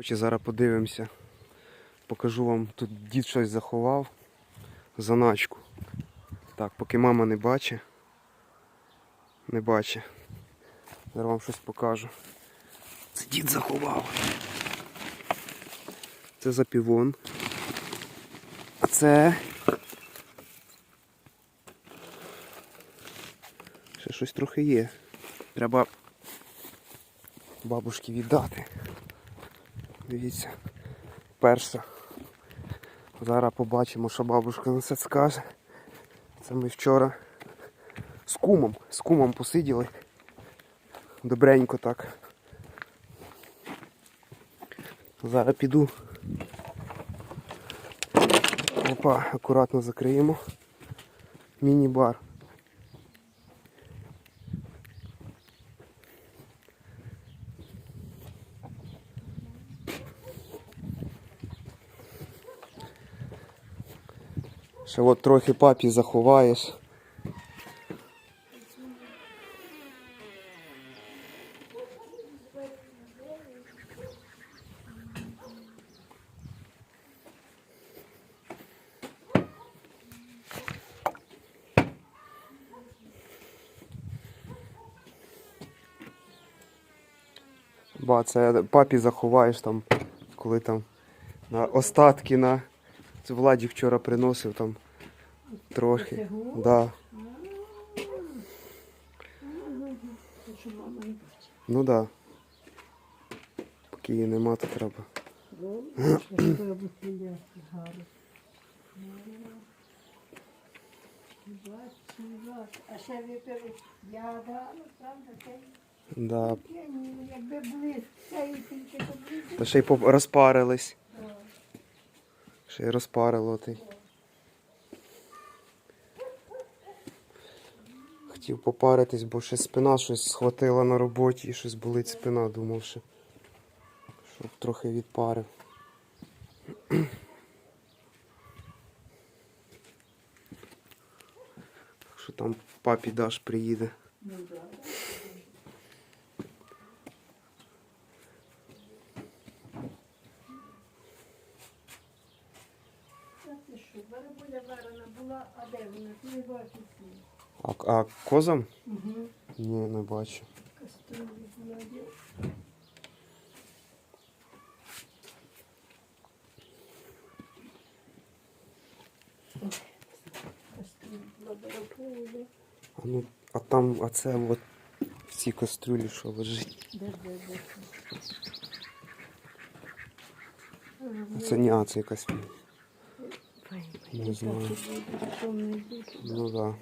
Зараз подивимося. Покажу вам, тут дід щось заховав. Заначку. Так, поки мама не бачить. Не бачить. Зараз вам щось покажу. Це дід заховав. Це запівон. А це. Ще щось трохи є. Треба бабушці віддати. Дивіться. Перша. Зараз побачимо, що бабушка на це скаже. Це ми вчора з кумом, з кумом посиділи. Добренько так. Зараз піду. Опа, акуратно закриємо. Міні-бар. Ще от трохи папі заховаєш. Ба, це папі заховаєш там, коли там на остатки на. Це Владі вчора приносив там трохи. Да. Ну да. Поки її нема, то треба. Ну, я гарно. Бачу, А ще випили яда, ну правда, Да. якби були це і Та ще й розпарились. Ще й розпарило ти. Хотів попаритись, бо ще спина щось схватила на роботі і щось болить спина, думав, що, щоб трохи відпарив. Так що там папі Даш приїде. Ну, да. Ти що, барабуля варена була, а де вона? Ти не бачиш її. А, а козам? Угу. Ні, не бачу. Кастрюлі була, де? Ой, Кастрюлі була барабуля. А, ну, а там, а це от в цій кастрюлі, що лежить. Де, де, де? А Це ні, а це якась. Не знаю. Ну. Да.